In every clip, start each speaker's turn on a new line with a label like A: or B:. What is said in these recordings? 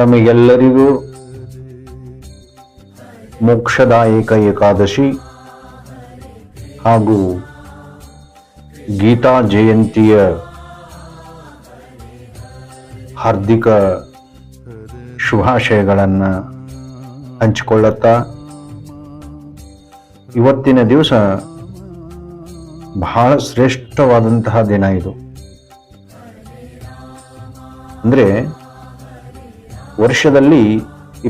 A: ತಮಗೆಲ್ಲರಿಗೂ ಮೋಕ್ಷದಾಯಕ ಏಕಾದಶಿ ಹಾಗೂ ಗೀತಾ ಜಯಂತಿಯ ಹಾರ್ದಿಕ ಶುಭಾಶಯಗಳನ್ನು ಹಂಚಿಕೊಳ್ಳುತ್ತಾ ಇವತ್ತಿನ ದಿವಸ ಬಹಳ ಶ್ರೇಷ್ಠವಾದಂತಹ ದಿನ ಇದು. ಅಂದರೆ ವರ್ಷದಲ್ಲಿ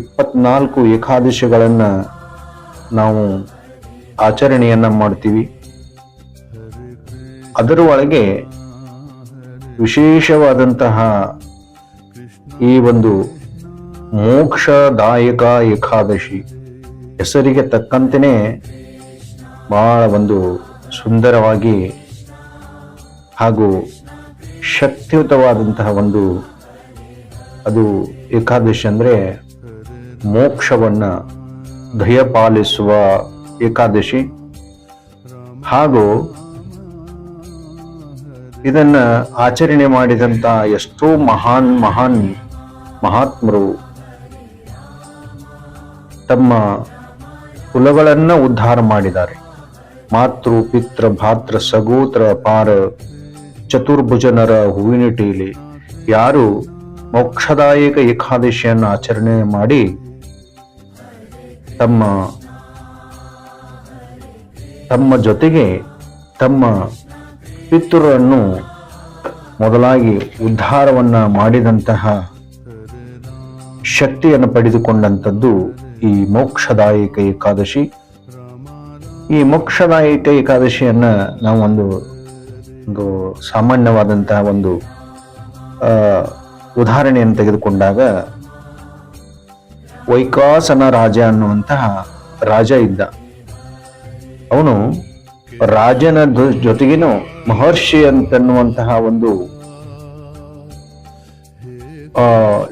A: ಇಪ್ಪತ್ನಾಲ್ಕು ಏಕಾದಶಿಗಳನ್ನು ನಾವು ಆಚರಣೆಯನ್ನು ಮಾಡ್ತೀವಿ. ಅದರ ಒಳಗೆ ವಿಶೇಷವಾದಂತಹ ಈ ಒಂದು ಮೋಕ್ಷದಾಯಕ ಏಕಾದಶಿ ಹೆಸರಿಗೆ ತಕ್ಕಂತೆಯೇ ಬಹಳ ಒಂದು ಸುಂದರವಾಗಿ ಹಾಗೂ ಶಕ್ತಿಯುತವಾದಂತಹ ಒಂದು ಅದು ಏಕಾದಶಿ ಅಂದರೆ ಮೋಕ್ಷವನ್ನು ದಯಪಾಲಿಸುವ ಏಕಾದಶಿ. ಹಾಗೂ ಇದನ್ನ ಆಚರಣೆ ಮಾಡಿದಂತ ಎಷ್ಟೋ ಮಹಾನ್ ಮಹಾನ್ ಮಹಾತ್ಮರು ತಮ್ಮ ಕುಲಗಳನ್ನು ಉದ್ಧಾರ ಮಾಡಿದ್ದಾರೆ. ಮಾತೃ ಪಿತೃ ಭಾತೃ ಸಗೋತ್ರ, ಪಾರ, ಚತುರ್ಭುಜನರ ಹೂವಿನಿಟೀಲಿ ಯಾರು ಮೋಕ್ಷದಾಯಕ ಏಕಾದಶಿಯನ್ನು ಆಚರಣೆ ಮಾಡಿ ತಮ್ಮ ತಮ್ಮ ಜೊತೆಗೆ ತಮ್ಮ ಪಿತೃರನ್ನು ಮೊದಲಾಗಿ ಉದ್ಧಾರವನ್ನ ಮಾಡಿದಂತಹ ಶಕ್ತಿಯನ್ನು ಪಡೆದುಕೊಂಡಂಥದ್ದು ಈ ಮೋಕ್ಷದಾಯಕ ಏಕಾದಶಿ. ಈ ಮೋಕ್ಷದಾಯಕ ಏಕಾದಶಿಯನ್ನ ನಾವು ಒಂದು ಒಂದು ಸಾಮಾನ್ಯವಾದಂತಹ ಒಂದು ಉದಾಹರಣೆಯನ್ನು ತೆಗೆದುಕೊಂಡಾಗ, ವೈಕಾಸನ ರಾಜ ಅನ್ನುವಂತಹ ರಾಜ ಇದ್ದ. ಅವನು ರಾಜನ ಜೊತೆಗಿನ ಮಹರ್ಷಿ ಅಂತನ್ನುವಂತಹ ಒಂದು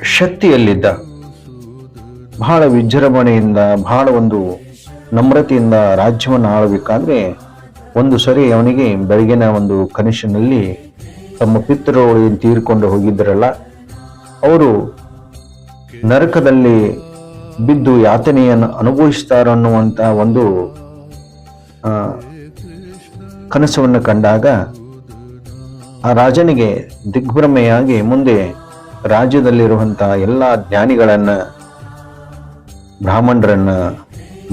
A: ಶಕ್ತಿಯಲ್ಲಿದ್ದ. ಬಹಳ ವಿಜೃಂಭಣೆಯಿಂದ, ಬಹಳ ಒಂದು ನಮ್ರತೆಯಿಂದ ರಾಜ್ಯವನ್ನು ಆಳಬೇಕಾದ್ರೆ, ಒಂದು ಸರಿ ಅವನಿಗೆ ಬೆಳಗಿನ ಒಂದು ಕನಸಿನಲ್ಲಿ ತಮ್ಮ ಪಿತೃಗಳು ತೀರ್ಕೊಂಡು ಹೋಗಿದ್ದರಲ್ಲ ಅವರು ನರಕದಲ್ಲಿ ಬಿದ್ದು ಯಾತನೆಯನ್ನು ಅನುಭವಿಸ್ತಾರೋ ಅನ್ನುವಂತ ಒಂದು ಕನಸವನ್ನು ಕಂಡಾಗ ಆ ರಾಜನಿಗೆ ದಿಗ್ಭ್ರಮೆಯಾಗಿ ಮುಂದೆ ರಾಜ್ಯದಲ್ಲಿರುವಂಥ ಎಲ್ಲ ಜ್ಞಾನಿಗಳನ್ನ, ಬ್ರಾಹ್ಮಣರನ್ನ,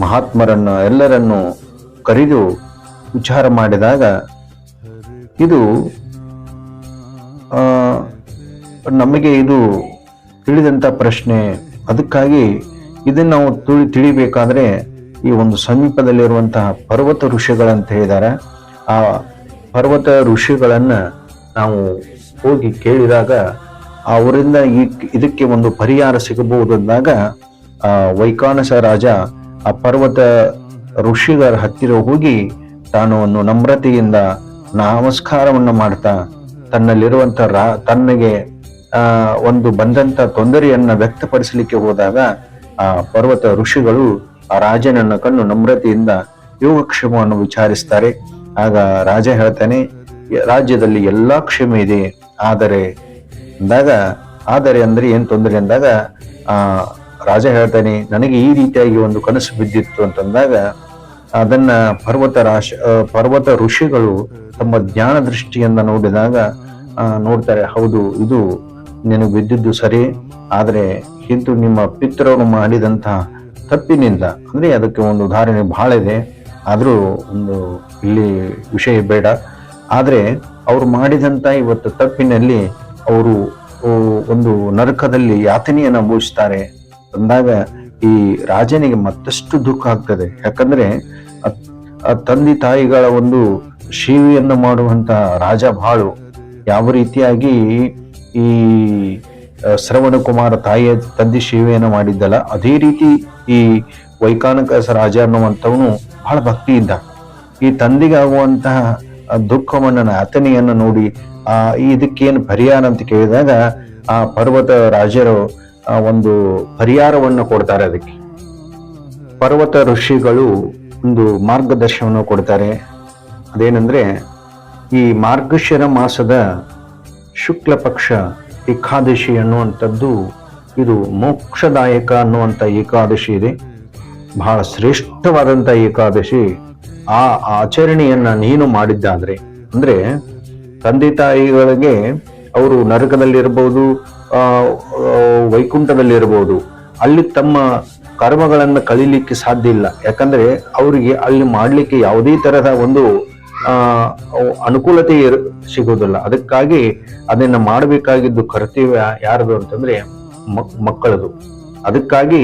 A: ಮಹಾತ್ಮರನ್ನ ಎಲ್ಲರನ್ನು ಕರೆದು ವಿಚಾರ ಮಾಡಿದಾಗ ಇದು ನಮಗೆ ಇದು ತಿಳಿದಂತ ಪ್ರಶ್ನೆ. ಅದಕ್ಕಾಗಿ ಇದನ್ನು ನಾವು ತಿಳಿ ತಿಳಿಬೇಕಾದ್ರೆ ಈ ಒಂದು ಸಮೀಪದಲ್ಲಿರುವಂತಹ ಪರ್ವತ ಋಷಿಗಳಂತ ಹೇಳಿದ್ದಾರೆ ಆ ಪರ್ವತ ಋಷಿಗಳನ್ನು ನಾವು ಹೋಗಿ ಕೇಳಿದಾಗ ಅವರಿಂದ ಈ ಇದಕ್ಕೆ ಒಂದು ಪರಿಹಾರ ಸಿಗಬಹುದು ಅಂದಾಗ, ಆ ವೈಕಾನಸ ರಾಜ ಆ ಪರ್ವತ ಋಷಿಗಳ ಹತ್ತಿರ ಹೋಗಿ ತಾನು ಒಂದು ನಮ್ರತೆಯಿಂದ ನಮಸ್ಕಾರವನ್ನು ಮಾಡ್ತಾ ತನ್ನಲ್ಲಿರುವಂತ ರಾ ತನ್ನಗೆ ಒಂದು ಬಂದಂತ ತೊಂದರೆಯನ್ನ ವ್ಯಕ್ತಪಡಿಸಲಿಕ್ಕೆ ಹೋದಾಗ, ಆ, ಪರ್ವತ ಋಷಿಗಳು ಆ ರಾಜನನ್ನ ಕಣ್ಣು ನಮ್ರತೆಯಿಂದ ಯೋಗಕ್ಷೇಮವನ್ನು ವಿಚಾರಿಸ್ತಾರೆ. ಆಗ ರಾಜ ಹೇಳ್ತಾನೆ ರಾಜ್ಯದಲ್ಲಿ ಎಲ್ಲಾ ಕ್ಷೇಮ ಇದೆ. ಆದರೆ, ಅಂದಾಗ, ಆದರೆ ಅಂದ್ರೆ ಏನ್ ತೊಂದರೆ? ಅಂದಾಗ, ಆ, ರಾಜ ಹೇಳ್ತಾನೆ, ನನಗೆ ಈ ರೀತಿಯಾಗಿ ಒಂದು ಕನಸು ಬಿದ್ದಿತ್ತು ಅಂತಂದಾಗ, ಅದನ್ನ ಪರ್ವತ ರಾಶ ಪರ್ವತ ಋಷಿಗಳು ತಮ್ಮ ಜ್ಞಾನ ದೃಷ್ಟಿಯಿಂದ ನೋಡಿದಾಗ ನೋಡ್ತಾರೆ, ಹೌದು, ಇದು ನಿನಗೆ ಬಿದ್ದಿದ್ದು ಸರಿ, ಆದರೆ ಇಂತು ನಿಮ್ಮ ಪಿತೃರು ಮಾಡಿದಂಥ ತಪ್ಪಿನಿಂದ, ಅಂದರೆ ಅದಕ್ಕೆ ಒಂದು ಉದಾಹರಣೆ ಬಹಳ ಇದೆ, ಆದರೂ ಒಂದು ಇಲ್ಲಿ ವಿಷಯ ಬೇಡ. ಆದರೆ ಅವರು ಮಾಡಿದಂಥ ಇವತ್ತು ತಪ್ಪಿನಲ್ಲಿ ಅವರು ಒಂದು ನರಕದಲ್ಲಿ ಯಾತನೆಯನ್ನು ಅನುಭವಿಸ್ತಾರೆ ಅಂದಾಗ ಈ ರಾಜನಿಗೆ ಮತ್ತಷ್ಟು ದುಃಖ ಆಗ್ತದೆ. ಯಾಕಂದ್ರೆ ತಂದೆ ತಾಯಿಗಳ ಒಂದು ಸೇವೆಯನ್ನು ಮಾಡುವಂಥ ರಾಜ ಬಾಳು ಯಾವ ರೀತಿಯಾಗಿ ಈ ಶ್ರವಣ ಕುಮಾರ ತಾಯಿಯ ತಂದೆ ಸೇವೆಯನ್ನು ಮಾಡಿದ್ದಲ್ಲ. ಅದೇ ರೀತಿ ಈ ವೈಕಾನಕ ರಾಜ ಅನ್ನುವಂಥವನು ಬಹಳ ಭಕ್ತಿಯಿಂದ ಈ ತಂದೆಗೆ ಆಗುವಂತಹ ದುಃಖವನ್ನು ದುಃಖವನ್ನ ನೋಡಿ, ಆ ಇದಕ್ಕೇನು ಪರಿಹಾರ ಅಂತ ಕೇಳಿದಾಗ, ಆ ಪರ್ವತ ರಾಜರು ಒಂದು ಪರಿಹಾರವನ್ನು ಕೊಡ್ತಾರೆ ಅದಕ್ಕೆ. ಪರ್ವತ ಋಷಿಗಳು ಒಂದು ಮಾರ್ಗದರ್ಶನವನ್ನು ಕೊಡ್ತಾರೆ. ಅದೇನೆಂದ್ರೆ ಈ ಮಾರ್ಗಶಿರ ಮಾಸದ ಶುಕ್ಲ ಪಕ್ಷ ಏಕಾದಶಿ ಅನ್ನುವಂಥದ್ದು ಇದು ಮೋಕ್ಷದಾಯಕ ಅನ್ನುವಂಥ ಏಕಾದಶಿ ಇದೆ. ಬಹಳ ಶ್ರೇಷ್ಠವಾದಂಥ ಏಕಾದಶಿ. ಆ ಆಚರಣೆಯನ್ನು ನೀನು ಮಾಡಿದ್ದಾದರೆ, ಅಂದರೆ ತಂದೆ ತಾಯಿಗಳಿಗೆ ಅವರು ನರಕದಲ್ಲಿರ್ಬೋದು ವೈಕುಂಠದಲ್ಲಿರ್ಬೋದು ಅಲ್ಲಿ ತಮ್ಮ ಕರ್ಮಗಳನ್ನು ಕಳೀಲಿಕ್ಕೆ ಸಾಧ್ಯ ಇಲ್ಲ. ಯಾಕಂದರೆ ಅವರಿಗೆ ಅಲ್ಲಿ ಮಾಡಲಿಕ್ಕೆ ಯಾವುದೇ ತರಹದ ಒಂದು ಅನುಕೂಲತೆ ಸಿಗೋದಲ್ಲ ಅದಕ್ಕಾಗಿ ಅದನ್ನ ಮಾಡಬೇಕಾಗಿದ್ದು ಕರ್ತವ್ಯ ಯಾರದು ಅಂತಂದ್ರೆ ಮಕ್- ಮಕ್ಕಳದು. ಅದಕ್ಕಾಗಿ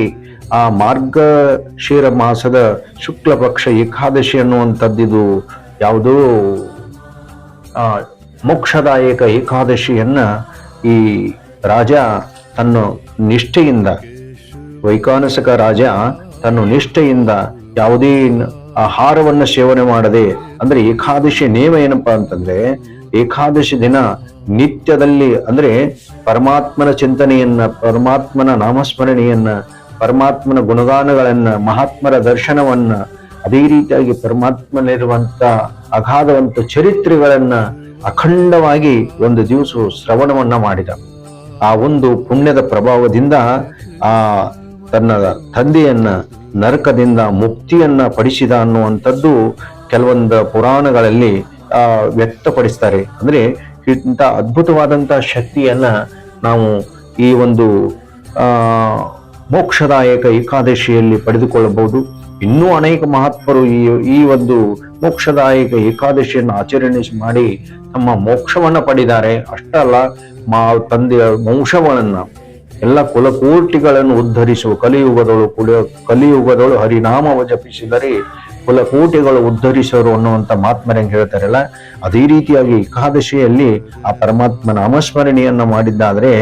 A: ಆ ಮಾರ್ಗಶಿರ ಮಾಸದ ಶುಕ್ಲ ಪಕ್ಷ ಏಕಾದಶಿ ಅನ್ನುವಂಥದ್ದಿದು ಯಾವುದೋ ಮೋಕ್ಷದಾಯಕ ಏಕಾದಶಿಯನ್ನ ಈ ರಾಜ ತನ್ನ ನಿಷ್ಠೆಯಿಂದ, ವೈಕಾನಸಕ ರಾಜ ತನ್ನ ನಿಷ್ಠೆಯಿಂದ ಯಾವುದೇ ಆಹಾರವನ್ನ ಸೇವನೆ ಮಾಡದೆ, ಅಂದ್ರೆ ಏಕಾದಶಿ ನೇಮ ಏನಪ್ಪಾ ಅಂತಂದ್ರೆ, ಏಕಾದಶಿ ದಿನ ನಿತ್ಯದಲ್ಲಿ, ಅಂದ್ರೆ ಪರಮಾತ್ಮನ ಚಿಂತನೆಯನ್ನ, ಪರಮಾತ್ಮನ ನಾಮಸ್ಮರಣೆಯನ್ನ, ಪರಮಾತ್ಮನ ಗುಣಗಾನಗಳನ್ನ, ಮಹಾತ್ಮರ ದರ್ಶನವನ್ನ, ಅದೇ ರೀತಿಯಾಗಿ ಪರಮಾತ್ಮನಿರುವಂತ ಅಗಾಧವಂತ ಚರಿತ್ರೆಗಳನ್ನ ಅಖಂಡವಾಗಿ ಒಂದು ದಿವಸ ಶ್ರವಣವನ್ನ ಮಾಡಿದ. ಆ ಒಂದು ಪುಣ್ಯದ ಪ್ರಭಾವದಿಂದ ಆ ತನ್ನ ತಂದೆಯನ್ನ ನರಕದಿಂದ ಮುಕ್ತಿಯನ್ನ ಪಡಿಸಿದ ಅನ್ನುವಂಥದ್ದು ಕೆಲವೊಂದು ಪುರಾಣಗಳಲ್ಲಿ ವ್ಯಕ್ತಪಡಿಸ್ತಾರೆ. ಅಂದ್ರೆ ಇಂಥ ಅದ್ಭುತವಾದಂತಹ ಶಕ್ತಿಯನ್ನ ನಾವು ಈ ಒಂದು ಮೋಕ್ಷದಾಯಕ ಏಕಾದಶಿಯಲ್ಲಿ ಪಡೆದುಕೊಳ್ಳಬಹುದು. ಇನ್ನೂ ಅನೇಕ ಮಹಾತ್ಮರು ಈ ಈ ಒಂದು ಮೋಕ್ಷದಾಯಕ ಏಕಾದಶಿಯನ್ನು ಆಚರಣೆ ಮಾಡಿ ತಮ್ಮ ಮೋಕ್ಷವನ್ನ ಪಡೆದಿದ್ದಾರೆ ಅಷ್ಟಲ್ಲ, ಮಾ, ತಂದೆಯ ವಂಶವನ್ನ ಎಲ್ಲ ಕುಲಕೋಟಿಗಳನ್ನು ಉದ್ಧರಿಸುವ ಕಲಿಯುಗದಳು ಕುಲ, ಕಲಿಯುಗದಳು ಹರಿನಾಮವ ಜಪಿಸಿದರೆ ಕುಲಕೋಟಿಗಳು ಉದ್ಧರಿಸೋರು ಅನ್ನುವಂಥ ಮಾತ್ಮರಂಗೆ ಹೇಳ್ತಾರಲ್ಲ, ಅದೇ ರೀತಿಯಾಗಿ ಏಕಾದಶಿಯಲ್ಲಿ ಆ ಪರಮಾತ್ಮನ ಅಮಸ್ಮರಣೆಯನ್ನು ಮಾಡಿದ್ದಾದ್ರೆ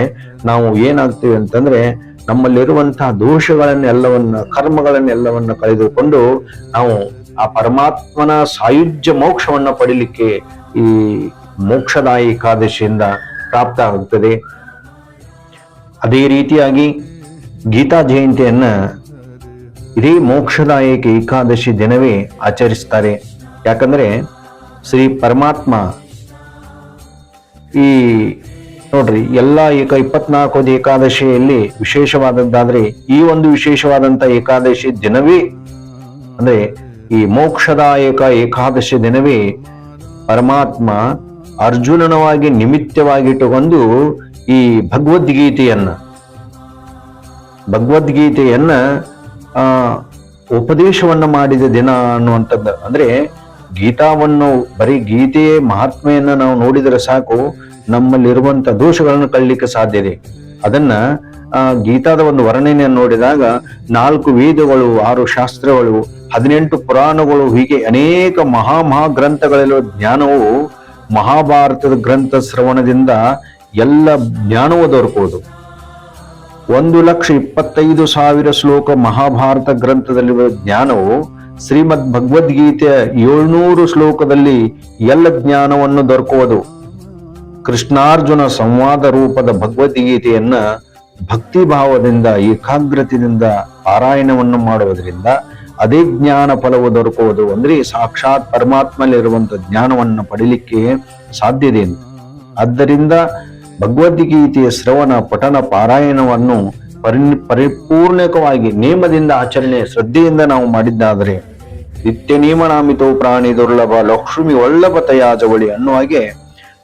A: ನಾವು ಏನಾಗ್ತೀವಿ ಅಂತಂದ್ರೆ ನಮ್ಮಲ್ಲಿರುವಂತಹ ದೋಷಗಳನ್ನೆಲ್ಲವನ್ನ, ಕರ್ಮಗಳನ್ನೆಲ್ಲವನ್ನ ಕಳೆದುಕೊಂಡು ನಾವು ಆ ಪರಮಾತ್ಮನ ಸಾಯುಜ್ಯ ಮೋಕ್ಷವನ್ನ ಪಡಿಲಿಕ್ಕೆ ಈ ಮೋಕ್ಷದಾಯಿ ಏಕಾದಶಿಯಿಂದ ಪ್ರಾಪ್ತ ಆಗುತ್ತದೆ ಅದೇ ರೀತಿಯಾಗಿ ಗೀತಾ ಜಯಂತಿಯನ್ನ ಇದೇ ಮೋಕ್ಷದಾಯಕ ಏಕಾದಶಿ ದಿನವೇ ಆಚರಿಸ್ತಾರೆ. ಯಾಕಂದ್ರೆ ಶ್ರೀ ಪರಮಾತ್ಮ ಈ ನೋಡ್ರಿ ಎಲ್ಲಾ ಏಕ ಇಪ್ಪತ್ನಾಲ್ಕು ಏಕಾದಶಿಯಲ್ಲಿ ವಿಶೇಷವಾದದ್ದಾದ್ರೆ ಈ ಒಂದು ವಿಶೇಷವಾದಂತ ಏಕಾದಶಿ ದಿನವೇ ಅಂದ್ರೆ ಈ ಮೋಕ್ಷದಾಯಕ ಏಕಾದಶಿ ದಿನವೇ ಪರಮಾತ್ಮ ಅರ್ಜುನನವಾಗಿ ನಿಮಿತ್ತವಾಗಿಟ್ಟುಕೊಂಡು ಈ ಭಗವದ್ಗೀತೆಯನ್ನ ಭಗವದ್ಗೀತೆಯನ್ನ, ಆ, ಉಪದೇಶವನ್ನ ಮಾಡಿದ ದಿನ ಅನ್ನುವಂಥದ್ದು ಅಂದ್ರೆ ಗೀತಾವನ್ನು, ಬರೀ ಗೀತೆಯೇ ಮಹಾತ್ಮೆಯನ್ನ ನಾವು ನೋಡಿದರೆ ಸಾಕು ನಮ್ಮಲ್ಲಿರುವಂತ ದೋಷಗಳನ್ನು ಕಳ್ಲಿಕ್ಕೆ ಸಾಧ್ಯ ಇದೆ. ಅದನ್ನ, ಆ, ಗೀತಾದ ಒಂದು ವರ್ಣನೆಯನ್ನು ನೋಡಿದಾಗ ನಾಲ್ಕು ವೇದಗಳು, ಆರು ಶಾಸ್ತ್ರಗಳು, ಹದಿನೆಂಟು ಪುರಾಣಗಳು, ಹೀಗೆ ಅನೇಕ ಮಹಾ ಮಹಾ ಗ್ರಂಥಗಳಲ್ಲಿರುವ ಜ್ಞಾನವು ಮಹಾಭಾರತದ ಗ್ರಂಥ ಶ್ರವಣದಿಂದ ಎಲ್ಲ ಜ್ಞಾನವು ದೊರಕುವುದು ಒಂದು ಲಕ್ಷ ಇಪ್ಪತ್ತೈದು ಸಾವಿರ ಶ್ಲೋಕ ಮಹಾಭಾರತ ಗ್ರಂಥದಲ್ಲಿರುವ ಜ್ಞಾನವು ಶ್ರೀಮದ್ ಭಗವದ್ಗೀತೆಯ ಏಳ್ನೂರು ಶ್ಲೋಕದಲ್ಲಿ ಎಲ್ಲ ಜ್ಞಾನವನ್ನು ದೊರಕುವುದು. ಕೃಷ್ಣಾರ್ಜುನ ಸಂವಾದ ರೂಪದ ಭಗವದ್ಗೀತೆಯನ್ನ ಭಕ್ತಿ ಭಾವದಿಂದ ಏಕಾಗ್ರತೆಯಿಂದ ಪಾರಾಯಣವನ್ನು ಮಾಡುವುದರಿಂದ ಅದೇ ಜ್ಞಾನ ಫಲವು ದೊರಕುವುದು ಅಂದ್ರೆ ಸಾಕ್ಷಾತ್ ಪರಮಾತ್ಮಲ್ಲಿರುವಂತ ಜ್ಞಾನವನ್ನು ಪಡಿಲಿಕ್ಕೆ ಸಾಧ್ಯತೆ ಆದ್ದರಿಂದ ಭಗವದ್ಗೀತೆಯ ಶ್ರವಣ ಪಠನ ಪಾರಾಯಣವನ್ನು ಪರಿ ಪರಿಪೂರ್ಣಕವಾಗಿ ನಿಯಮದಿಂದ ಆಚರಣೆ ಶ್ರದ್ಧೆಯಿಂದ ನಾವು ಮಾಡಿದ್ದಾದರೆ ನಿತ್ಯ ನೇಮನಾಮಿತೋ ಪ್ರಾಣಿ ದುರ್ಲಭ, ಲಕ್ಷ್ಮಿ ಒಳ್ಳಭ ಜವಳಿ ಅನ್ನುವ ಹಾಗೆ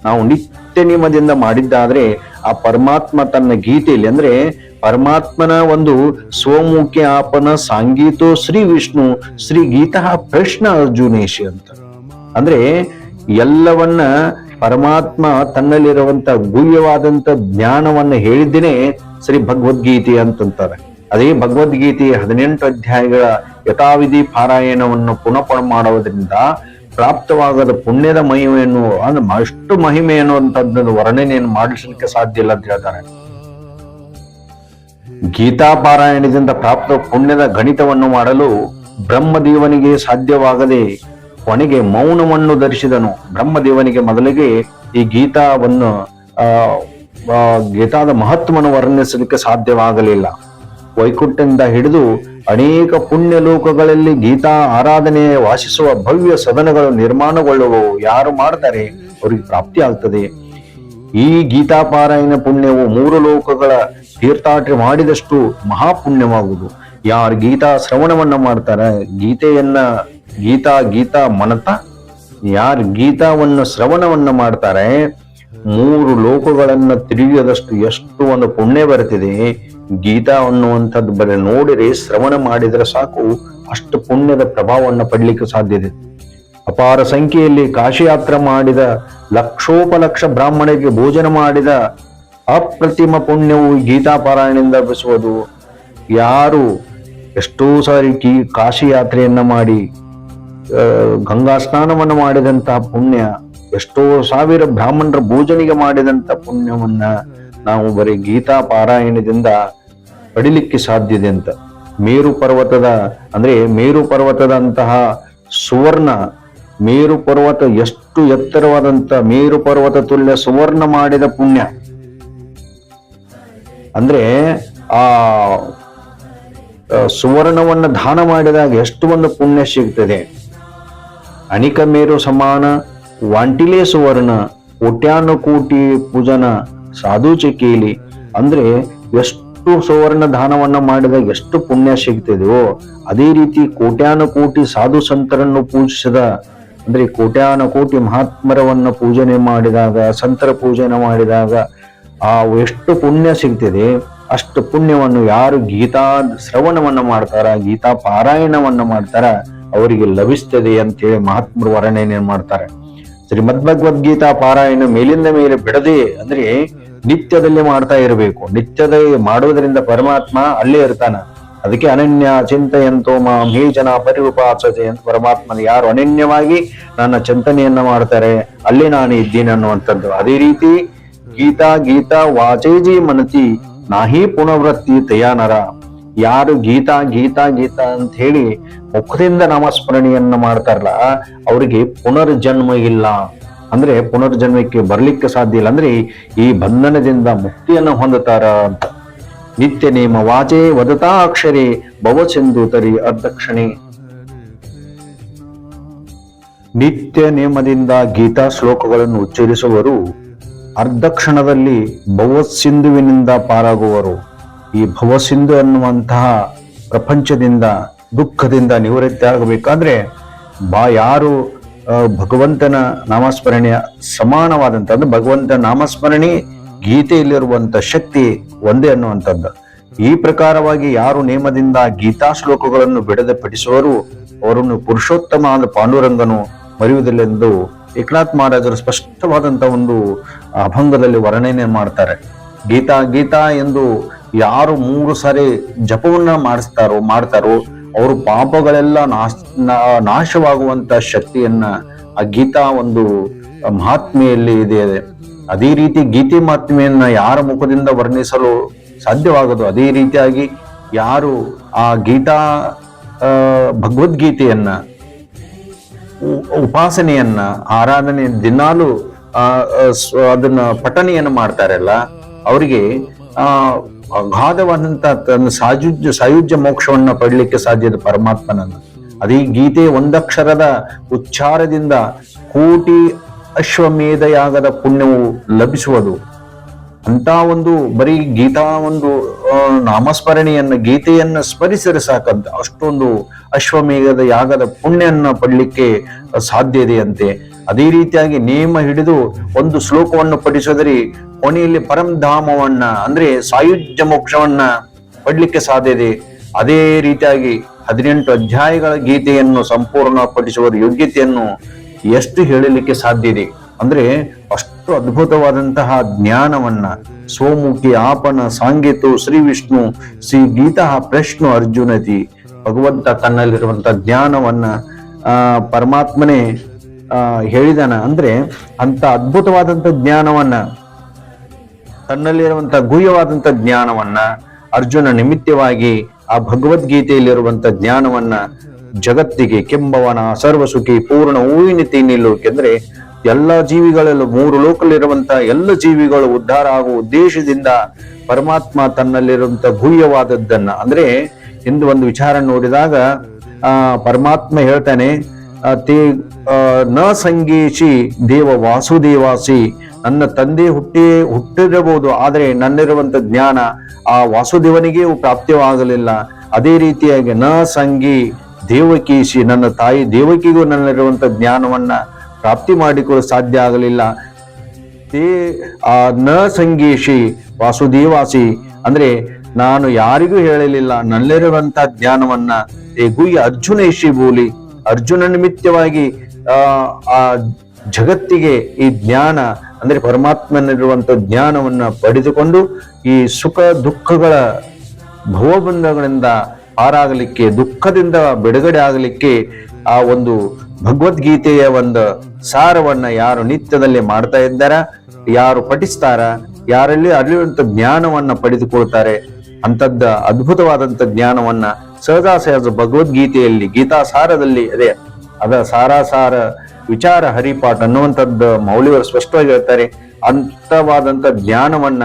A: ನಾವು ನಿತ್ಯ ನಿಯಮದಿಂದ ಮಾಡಿದ್ದಾದ್ರೆ ಆ ಪರಮಾತ್ಮ ತನ್ನ ಗೀತೆಯಲ್ಲಿ ಅಂದ್ರೆ ಪರಮಾತ್ಮನ ಒಂದು ಸ್ವಮುಖ್ಯ ಆಪನ ಸಾಂಗೀತೋ ಶ್ರೀ ವಿಷ್ಣು, ಶ್ರೀ ಗೀತ ಪ್ರಶ್ನ ಅರ್ಜುನೇಶಿ ಅಂತ. ಅಂದ್ರೆ ಎಲ್ಲವನ್ನ ಪರಮಾತ್ಮ ತನ್ನಲ್ಲಿರುವಂತ ಗುಹ್ಯವಾದಂತ ಜ್ಞಾನವನ್ನ ಹೇಳಿದ್ದೇನೆ ಶ್ರೀ ಭಗವದ್ಗೀತೆ ಅಂತಂತಾರೆ. ಅದೇ ಭಗವದ್ಗೀತೆ ಹದಿನೆಂಟು ಅಧ್ಯಾಯಗಳ ಯಥಾವಿಧಿ ಪಾರಾಯಣವನ್ನು ಪುನಃ ಮಾಡುವುದರಿಂದ ಪ್ರಾಪ್ತವಾಗದ ಪುಣ್ಯದ ಮಹಿಮೆಯನ್ನು ಅಂದ್ರೆ ಅಷ್ಟು ಮಹಿಮೆ ಅನ್ನುವಂಥದ್ದು ವರ್ಣನೆಯನ್ನು ಮಾಡಿಸಲಿಕ್ಕೆ ಸಾಧ್ಯ ಇಲ್ಲ ಅಂತ ಹೇಳ್ತಾರೆ. ಗೀತಾ ಪಾರಾಯಣದಿಂದ ಪ್ರಾಪ್ತ ಪುಣ್ಯದ ಗಣಿತವನ್ನು ಮಾಡಲು ಬ್ರಹ್ಮದೇವನಿಗೆ ಸಾಧ್ಯವಾಗದೆ ಕೊನೆಗೆ ಮೌನವನ್ನು ಧರಿಸಿದನು. ಬ್ರಹ್ಮದೇವನಿಗೆ ಮೊದಲಿಗೆ ಈ ಗೀತಾವನ್ನು, ಆ ಗೀತಾದ ಮಹತ್ವವನ್ನು ವರ್ಣಿಸಲಿಕ್ಕೆ ಸಾಧ್ಯವಾಗಲಿಲ್ಲ. ವೈಕುಂಠದಿಂದ ಹಿಡಿದು ಅನೇಕ ಪುಣ್ಯ ಲೋಕಗಳಲ್ಲಿ ಗೀತಾ ಆರಾಧನೆ, ವಾಸಿಸುವ ಭವ್ಯ ಸದನಗಳು ನಿರ್ಮಾಣಗೊಳ್ಳುವವು. ಯಾರು ಮಾಡ್ತಾರೆ? ಅವರಿಗೆ ಪ್ರಾಪ್ತಿ ಆಗ್ತದೆ. ಈ ಗೀತಾ ಪಾರಾಯಣ ಪುಣ್ಯವು ಮೂರು ಲೋಕಗಳ ತೀರ್ಥಾಟನೆ ಮಾಡಿದಷ್ಟು ಮಹಾಪುಣ್ಯವಾಗುವುದು. ಯಾರು ಗೀತಾ ಶ್ರವಣವನ್ನ ಮಾಡ್ತಾರೆ, ಗೀತೆಯನ್ನ ಗೀತಾ ಗೀತಾ ಮನತ. ಯಾರು ಗೀತಾವನ್ನು ಶ್ರವಣವನ್ನು ಮಾಡ್ತಾರೆ, ಮೂರು ಲೋಕಗಳನ್ನು ತಿಳಿಯದಷ್ಟು ಎಷ್ಟು ಒಂದು ಪುಣ್ಯ ಬರ್ತಿದೆ ಗೀತಾ ಅನ್ನುವಂಥದ್ದು ಬರೀ ನೋಡಿರಿ ಶ್ರವಣ ಮಾಡಿದರೆ ಸಾಕು, ಅಷ್ಟು ಪುಣ್ಯದ ಪ್ರಭಾವವನ್ನು ಪಡಲಿಕ್ಕೆ ಸಾಧ್ಯ ಇದೆ. ಅಪಾರ ಸಂಖ್ಯೆಯಲ್ಲಿ ಕಾಶಿ ಯಾತ್ರೆ ಮಾಡಿದ, ಲಕ್ಷೋಪಲಕ್ಷ ಬ್ರಾಹ್ಮಣರಿಗೆ ಭೋಜನ ಮಾಡಿದ, ಅಪ್ರತಿಮ ಪುಣ್ಯವು ಗೀತಾ ಪಾರಾಯಣದಿಂದ ಲಭಿಸುವುದು ಯಾರು ಎಷ್ಟೋ ಸಾರಿ ಕಾಶಿ ಯಾತ್ರೆಯನ್ನ ಮಾಡಿ ಗಂಗಾ ಸ್ನಾನವನ್ನು ಮಾಡಿದಂತಹ ಪುಣ್ಯ ಎಷ್ಟೋ ಸಾವಿರ ಬ್ರಾಹ್ಮಣರ ಭೋಜನಿಗೆ ಮಾಡಿದಂಥ ಪುಣ್ಯವನ್ನ ನಾವು ಬರೀ ಗೀತಾ ಪಾರಾಯಣದಿಂದ ಪಡಿಲಿಕ್ಕೆ ಸಾಧ್ಯತೆ ಅಂತ. ಮೇರು ಪರ್ವತದ ಅಂದ್ರೆ ಮೇರು ಪರ್ವತದಂತಹ ಸುವರ್ಣ ಮೇರು ಪರ್ವತ ಎಷ್ಟು ಎತ್ತರವಾದಂತ ಮೇರು ಪರ್ವತ ತುಲ್ಯ ಸುವರ್ಣ ಮಾಡಿದ ಪುಣ್ಯ. ಅಂದ್ರೆ ಆ, ಸುವರ್ಣವನ್ನ ದಾನ ಮಾಡಿದಾಗ ಎಷ್ಟು ಒಂದು ಪುಣ್ಯ ಸಿಗ್ತದೆ. ಅಣಿಕ ಮೇರು ಸಮಾನ, ವಾಂಟಿಲೇ ಸುವರ್ಣ, ಕೋಟ್ಯಾನ ಕೋಟಿ ಪೂಜನ ಸಾಧು ಚಕೀಲಿ. ಅಂದ್ರೆ ಎಷ್ಟು ಸುವರ್ಣ ದಾನವನ್ನ ಮಾಡಿದಾಗ ಎಷ್ಟು ಪುಣ್ಯ ಸಿಗ್ತದೆಯೋ, ಅದೇ ರೀತಿ ಕೋಟ್ಯಾನ ಕೋಟಿ ಸಾಧು ಸಂತರನ್ನು ಪೂಜಿಸಿದ, ಅಂದ್ರೆ ಕೋಟ್ಯಾನ ಕೋಟಿ ಮಹಾತ್ಮರವನ್ನ ಪೂಜನೆ ಮಾಡಿದಾಗ, ಸಂತರ ಪೂಜನೆ ಮಾಡಿದಾಗ, ಆ ಎಷ್ಟು ಪುಣ್ಯ ಸಿಗ್ತದೆ, ಅಷ್ಟು ಪುಣ್ಯವನ್ನು ಯಾರು ಗೀತಾ ಶ್ರವಣವನ್ನ ಮಾಡ್ತಾರ, ಗೀತಾ ಪಾರಾಯಣವನ್ನ ಮಾಡ್ತಾರ ಅವರಿಗೆ ಲಭಿಸ್ತದೆ ಅಂತೇಳಿ ಮಹಾತ್ಮರು ವರ್ಣನೆ ಮಾಡ್ತಾರೆ? ಶ್ರೀಮದ್ ಭಗವದ್ಗೀತಾ ಪಾರಾಯಣ ಮೇಲಿಂದ ಮೇಲೆ ಬಿಡದೆ ಅಂದ್ರೆ ನಿತ್ಯದಲ್ಲಿ ಮಾಡ್ತಾ ಇರಬೇಕು. ನಿತ್ಯದ ಮಾಡುವುದರಿಂದ ಪರಮಾತ್ಮ ಅಲ್ಲೇ ಇರ್ತಾನ. ಅದಕ್ಕೆ ಅನನ್ಯ ಚಿಂತೆಯಂತೋ ಮಾಂ ಹೇ ಜನ ಪರಿರೂಪಾಸತೆ ಅಂತ ಪರಮಾತ್ಮ ಯಾರು ಅನನ್ಯವಾಗಿ ನನ್ನ ಚಿಂತನೆಯನ್ನ ಮಾಡ್ತಾರೆ. ಅಲ್ಲಿ ನಾನು ಇದ್ದೀನಿ ಅನ್ನುವಂಥದ್ದು. ಅದೇ ರೀತಿ ಗೀತಾ ಗೀತಾ ವಾಚೇಜಿ ಮನತಿ ನಾಹಿ ಪುನವೃತ್ತಿ ತಯಾನರ. ಯಾರು ಗೀತಾ ಗೀತಾ ಗೀತಾ ಅಂತ ಹೇಳಿ ಮುಖದಿಂದ ನಾಮಸ್ಮರಣೆಯನ್ನ ಮಾಡ್ತಾರಲ್ಲ, ಅವರಿಗೆ ಪುನರ್ಜನ್ಮ ಇಲ್ಲ. ಅಂದ್ರೆ ಪುನರ್ಜನ್ಮಕ್ಕೆ ಬರ್ಲಿಕ್ಕೆ ಸಾಧ್ಯ ಇಲ್ಲ. ಅಂದ್ರೆ ಈ ಬಂಧನದಿಂದ ಮುಕ್ತಿಯನ್ನು ಹೊಂದುತ್ತಾರ ಅಂತ. ನಿತ್ಯ ನೇಮ ವಾಚೆ ವದತಾ ಅಕ್ಷರೇ ಭವಚಂದು ತರಿ ಅರ್ಧಕ್ಷಣೆ. ನಿತ್ಯ ನೇಮದಿಂದ ಗೀತಾ ಶ್ಲೋಕಗಳನ್ನು ಉಚ್ಚರಿಸುವರು, ಅರ್ಧಕ್ಷಣದಲ್ಲಿ ಭವತ್ ಸಿಂಧುವಿನಿಂದ ಪಾರಾಗುವರು. ಈ ಭವಸಿಂಧು ಅನ್ನುವಂತಹ ಪ್ರಪಂಚದಿಂದ, ದುಃಖದಿಂದ ನಿವೃತ್ತಿ ಆಗಬೇಕಾದ್ರೆ ಬಾ ಯಾರು ಭಗವಂತನ ನಾಮಸ್ಮರಣೆಯ ಸಮಾನವಾದಂತ ಅಂದ್ರೆ ಭಗವಂತನ ನಾಮಸ್ಮರಣೆ ಗೀತೆಯಲ್ಲಿರುವಂತ ಶಕ್ತಿ ಒಂದೇ ಅನ್ನುವಂಥದ್ದು. ಈ ಪ್ರಕಾರವಾಗಿ ಯಾರು ನೇಮದಿಂದ ಗೀತಾ ಶ್ಲೋಕಗಳನ್ನು ಬಿಡದೆ ಪಠಿಸುವರು ಅವರನ್ನು ಪುರುಷೋತ್ತಮ ಆದ ಪಾಂಡುರಂಗನು ಮರೆಯುವುದಿಲ್ಲೆಂದು ಏಕನಾಥ್ ಮಹಾರಾಜರು ಸ್ಪಷ್ಟವಾದಂಥ ಒಂದು ಅಭಂಗದಲ್ಲಿ ವರ್ಣನೆ ಮಾಡ್ತಾರೆ. ಗೀತಾ ಗೀತಾ ಎಂದು ಯಾರು ಮೂರು ಸಾರಿ ಜಪವನ್ನ ಮಾಡಿಸ್ತಾರೋ, ಮಾಡ್ತಾರೋ, ಅವ್ರ ಪಾಪಗಳೆಲ್ಲ ನಾಶ ನಾಶವಾಗುವಂತ ಶಕ್ತಿಯನ್ನ ಆ ಗೀತಾ ಒಂದು ಮಹಾತ್ಮೆಯಲ್ಲಿ ಇದೆ. ಅದೇ ರೀತಿ ಗೀತೆ ಮಹಾತ್ಮೆಯನ್ನ ಯಾರ ಮುಖದಿಂದ ವರ್ಣಿಸಲು ಸಾಧ್ಯವಾಗದು? ಅದೇ ರೀತಿಯಾಗಿ ಯಾರು ಆ ಗೀತಾ ಭಗವದ್ಗೀತೆಯನ್ನ ಉಪಾಸನೆಯನ್ನ, ಆರಾಧನೆ ದಿನಾಲು ಅದನ್ನ ಪಠನೆಯನ್ನು ಮಾಡ್ತಾರಲ್ಲ, ಅವರಿಗೆ, ಆ ಅಗಾಧವಾದಂತ ತನ್ನ ಸಾಯುಜ್ಯ ಸಾಯುಜ್ಯ ಮೋಕ್ಷವನ್ನ ಪಡಲಿಕ್ಕೆ ಸಾಧ್ಯದ ಪರಮಾತ್ಮನನ್ನ. ಅದೇ ಗೀತೆ ಒಂದಕ್ಷರದ ಉಚ್ಚಾರದಿಂದ ಕೋಟಿ ಅಶ್ವಮೇಧ ಯಾಗದ ಪುಣ್ಯವು ಲಭಿಸುವುದು. ಅಂತ ಒಂದು ಬರೀ ಗೀತಾ ಒಂದು ನಾಮಸ್ಮರಣೆಯನ್ನ, ಗೀತೆಯನ್ನ ಸ್ಮರಿಸಿದ್ರೆ ಸಾಕಂತ ಅಷ್ಟೊಂದು ಅಶ್ವಮೇಧದ ಯಾಗದ ಪುಣ್ಯನ್ನ ಪಡ್ಲಿಕ್ಕೆ ಸಾಧ್ಯ ಇದೆ ಅಂತೆ ಅದೇ ರೀತಿಯಾಗಿ ನೇಮ ಹಿಡಿದು ಒಂದು ಶ್ಲೋಕವನ್ನು ಪಠಿಸಿದರೆ ಕೊನೆಯಲ್ಲಿ ಪರಂಧಾಮವನ್ನ ಅಂದ್ರೆ ಸಾಯುಜ್ಯ ಮೋಕ್ಷವನ್ನ ಪಡ್ಲಿಕ್ಕೆ ಸಾಧ್ಯ ಇದೆ. ಅದೇ ರೀತಿಯಾಗಿ ಹದಿನೆಂಟು ಅಧ್ಯಾಯಗಳ ಗೀತೆಯನ್ನು ಸಂಪೂರ್ಣ ಪಠಿಸುವ ಯೋಗ್ಯತೆಯನ್ನು ಎಷ್ಟು ಹೇಳಲಿಕ್ಕೆ ಸಾಧ್ಯ ಇದೆ? ಅಂದ್ರೆ ಅಷ್ಟು ಅದ್ಭುತವಾದಂತಹ ಜ್ಞಾನವನ್ನ ಸೋಮುಖಿ ಆಪನ ಸಾಂಗೀತು ಶ್ರೀ ವಿಷ್ಣು ಶ್ರೀ ಗೀತಾ ಪ್ರಶ್ನು ಅರ್ಜುನತಿ ಭಗವಂತ ತನ್ನಲ್ಲಿರುವಂತಹ ಜ್ಞಾನವನ್ನ, ಆ, ಪರಮಾತ್ಮನೇ ಹೇಳಿದಾನ ಅಂದ್ರೆ ಅಂತ ಅದ್ಭುತವಾದಂತ ಜ್ಞಾನವನ್ನ ತನ್ನಲ್ಲಿರುವಂತ ಗುಹ್ಯವಾದಂತ ಜ್ಞಾನವನ್ನ, ಅರ್ಜುನ ನಿಮಿತ್ತವಾಗಿ ಆ ಭಗವದ್ಗೀತೆಯಲ್ಲಿರುವಂತ ಜ್ಞಾನವನ್ನ ಜಗತ್ತಿಗೆ ಕೆಂಬವನ, ಸರ್ವಸುಖಿ, ಪೂರ್ಣ ಹೂವಿನತಿ ನಿಲ್ಲೋಕೆಂದ್ರೆ ಎಲ್ಲ ಜೀವಿಗಳಲ್ಲೂ ಮೂರು ಲೋಕಲ್ಲಿರುವಂತ ಎಲ್ಲ ಜೀವಿಗಳು ಉದ್ಧಾರ ಆಗುವ ಉದ್ದೇಶದಿಂದ ಪರಮಾತ್ಮ ತನ್ನಲ್ಲಿರುವಂತ ಗುಹ್ಯವಾದದ್ದನ್ನ. ಅಂದ್ರೆ ಇಂದು ಒಂದು ವಿಚಾರ ನೋಡಿದಾಗ, ಆ, ಪರಮಾತ್ಮ ಹೇಳ್ತಾನೆ ತೇ ನ ಸಂಗೀಶಿ ದೇವ ವಾಸುದೇವಾಸಿ. ನನ್ನ ತಂದೆ ಹುಟ್ಟಿ, ಹುಟ್ಟಿರಬಹುದು, ಆದರೆ ನನ್ನಿರುವಂತ ಜ್ಞಾನ ಆ ವಾಸುದೇವನಿಗೆ ಪ್ರಾಪ್ತಿಯಾಗಲಿಲ್ಲ ಅದೇ ರೀತಿಯಾಗಿ ನ ಸಂಗಿ ದೇವಕೀಶಿ, ನನ್ನ ತಾಯಿ ದೇವಕಿಗೂ ನನ್ನಲ್ಲಿರುವಂಥ ಜ್ಞಾನವನ್ನ ಪ್ರಾಪ್ತಿ ಮಾಡಿಕೊಳ್ಳಲು ಸಾಧ್ಯ ಆಗಲಿಲ್ಲ. ತೇ, ಆ, ನ ಸಂಗೀಶಿ ವಾಸುದೇವಾಸಿ, ಅಂದ್ರೆ ನಾನು ಯಾರಿಗೂ ಹೇಳಲಿಲ್ಲ ನನ್ನಲ್ಲಿರುವಂಥ ಜ್ಞಾನವನ್ನ. ಗುಯ್ಯ ಅರ್ಜುನೇಶಿ ಬೋಲಿ. ಅರ್ಜುನ ನಿಮಿತ್ತವಾಗಿ, ಆ ಜಗತ್ತಿಗೆ ಈ ಜ್ಞಾನ, ಅಂದ್ರೆ ಪರಮಾತ್ಮನಲ್ಲಿರುವಂಥ ಜ್ಞಾನವನ್ನ ಪಡೆದುಕೊಂಡು ಈ ಸುಖ ದುಃಖಗಳ ಭವಬಂಧಗಳಿಂದ ಪಾರಾಗಲಿಕ್ಕೆ, ದುಃಖದಿಂದ ಬಿಡುಗಡೆ ಆಗಲಿಕ್ಕೆ ಆ ಒಂದು ಭಗವದ್ಗೀತೆಯ ಒಂದು ಸಾರವನ್ನು ಯಾರು ನಿತ್ಯದಲ್ಲಿ ಮಾಡ್ತಾ ಇದ್ದಾರ, ಯಾರು ಪಠಿಸ್ತಾರ, ಯಾರಲ್ಲಿ ಅಲ್ಲಿರುವಂಥ ಜ್ಞಾನವನ್ನ ಪಡೆದುಕೊಳ್ತಾರೆ ಅಂತದ್ದ ಅದ್ಭುತವಾದಂತ ಜ್ಞಾನವನ್ನ ಸಹಜ ಭಗವದ್ಗೀತೆಯಲ್ಲಿ ಗೀತಾ ಸಾರದಲ್ಲಿ ಅದೇ ಅದ ಸಾರಾಸಾರ ವಿಚಾರ ಹರಿಪಾಠ ಅನ್ನುವಂಥದ್ದು ಮೌಲ್ಯವರು ಸ್ಪಷ್ಟವಾಗಿ ಹೇಳ್ತಾರೆ. ಅಂತವಾದಂತ ಜ್ಞಾನವನ್ನ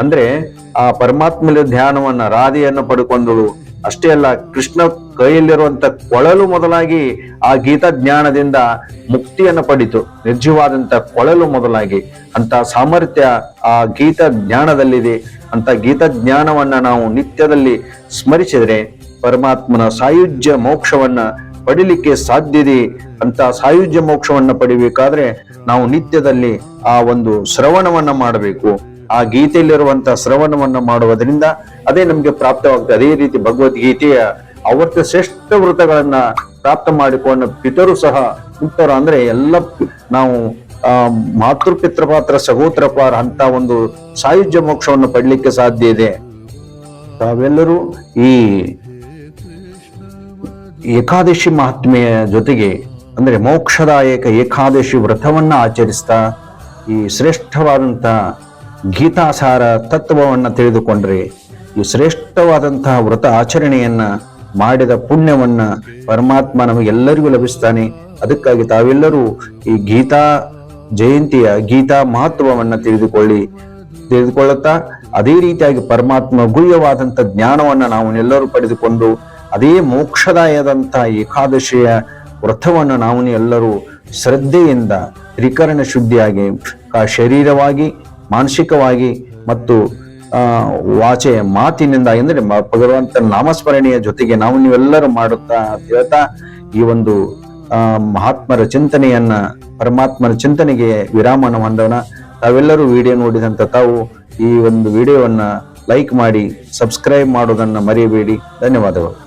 A: ಅಂದ್ರೆ ಆ ಪರಮಾತ್ಮನ ಧ್ಯಾನವನ್ನ ರಾಧೆಯನ್ನು ಪಡ್ಕೊಂಡಳು. ಅಷ್ಟೇ ಅಲ್ಲ ಕೃಷ್ಣ ಕೈಯಲ್ಲಿರುವಂತ ಕೊಳಲು ಮೊದಲಾಗಿ ಆ ಗೀತಾ ಜ್ಞಾನದಿಂದ ಮುಕ್ತಿಯನ್ನು ಪಡಿತು. ನಿರ್ಜೀವಾದಂತ ಕೊಳಲು ಮೊದಲಾಗಿ ಅಂತ ಸಾಮರ್ಥ್ಯ ಆ ಗೀತಾ ಜ್ಞಾನದಲ್ಲಿದೆ. ಅಂತ ಗೀತಾ ಜ್ಞಾನವನ್ನ ನಾವು ನಿತ್ಯದಲ್ಲಿ ಸ್ಮರಿಸಿದ್ರೆ ಪರಮಾತ್ಮನ ಸಾಯುಜ್ಯ ಮೋಕ್ಷವನ್ನ ಪಡಿಲಿಕ್ಕೆ ಸಾಧ್ಯದೆ ಅಂತ ಸಾಯುಜ್ಯ ಮೋಕ್ಷವನ್ನ ಪಡಿಬೇಕಾದ್ರೆ ನಾವು ನಿತ್ಯದಲ್ಲಿ ಆ ಒಂದು ಶ್ರವಣವನ್ನ ಮಾಡಬೇಕು. ಆ ಗೀತೆಯಲ್ಲಿರುವಂತ ಶ್ರವಣವನ್ನ ಮಾಡುವುದರಿಂದ ಅದೇ ನಮ್ಗೆ ಪ್ರಾಪ್ತವಾಗ್ತದೆ. ಅದೇ ರೀತಿ ಭಗವದ್ಗೀತೆಯ ಅವರ್ತ ಶ್ರೇಷ್ಠ ವೃತ್ತಗಳನ್ನ ಪ್ರಾಪ್ತ ಮಾಡಿಕೊಂಡ ಪಿತರು ಸಹ ಉತ್ತರ ಅಂದ್ರೆ ಎಲ್ಲ ನಾವು, ಆ ಮಾತೃ ಪಿತೃಪಾತ್ರ ಸಹೋತ್ರ ಪಾರ ಅಂತ ಒಂದು ಸಾಯುಜ್ಯ ಮೋಕ್ಷವನ್ನು ಪಡ್ಲಿಕ್ಕೆ ಸಾಧ್ಯ ಇದೆ ತಾವೆಲ್ಲರೂ ಈ ಏಕಾದಶಿ ಮಹಾತ್ಮೆಯ ಜೊತೆಗೆ, ಅಂದರೆ ಮೋಕ್ಷದಾಯಕ ಏಕಾದಶಿ ವ್ರತವನ್ನು ಆಚರಿಸ್ತಾ, ಈ ಶ್ರೇಷ್ಠವಾದಂಥ ಗೀತಾಸಾರ ತತ್ವವನ್ನು ತಿಳಿದುಕೊಂಡ್ರೆ, ಈ ಶ್ರೇಷ್ಠವಾದಂತಹ ವ್ರತ ಆಚರಣೆಯನ್ನು ಮಾಡಿದ ಪುಣ್ಯವನ್ನು ಪರಮಾತ್ಮ ನಮಗೆಲ್ಲರಿಗೂ ಲಭಿಸ್ತಾನೆ. ಅದಕ್ಕಾಗಿ ತಾವೆಲ್ಲರೂ ಈ ಗೀತಾ ಜಯಂತಿಯ ಗೀತಾ ಮಹತ್ವವನ್ನು ತಿಳಿದುಕೊಳ್ಳಿ. ತಿಳಿದುಕೊಳ್ಳುತ್ತಾ, ಅದೇ ರೀತಿಯಾಗಿ ಪರಮಾತ್ಮ ಗುಹ್ಯವಾದಂಥ ಜ್ಞಾನವನ್ನು ನಾವು ಎಲ್ಲರೂ ಪಡೆದುಕೊಂಡು ಅದೇ ಮೋಕ್ಷದಾಯದಂಥ ಏಕಾದಶಿಯ ವ್ರತವನ್ನು ನಾವು ಎಲ್ಲರೂ ಶ್ರದ್ಧೆಯಿಂದ ತ್ರಿಕರಣ ಶುದ್ಧಿಯಾಗಿ ಶರೀರವಾಗಿ, ಮಾನಸಿಕವಾಗಿ ಮತ್ತು ವಾಚೆಯ ವಾಚೆ ಮಾತಿನಿಂದ ಎಂದರೆ ಭಗವಂತನ ನಾಮಸ್ಮರಣೆಯ ಜೊತೆಗೆ ನಾವು ನೀವೆಲ್ಲರೂ ಮಾಡುತ್ತಾ ಹೇಳ್ತಾ ಈ ಒಂದು ಮಹಾತ್ಮರ ಚಿಂತನೆಯನ್ನ ಪರಮಾತ್ಮರ ಚಿಂತನೆಗೆ ವಿರಾಮನ ಹೊಂದೋಣ. ತಾವೆಲ್ಲರೂ ವಿಡಿಯೋ ನೋಡಿದಂತ ತಾವು ಈ ಒಂದು ವಿಡಿಯೋವನ್ನ ಲೈಕ್ ಮಾಡಿ, ಸಬ್ಸ್ಕ್ರೈಬ್ ಮಾಡೋದನ್ನ ಮರೆಯಬೇಡಿ ಧನ್ಯವಾದಗಳು.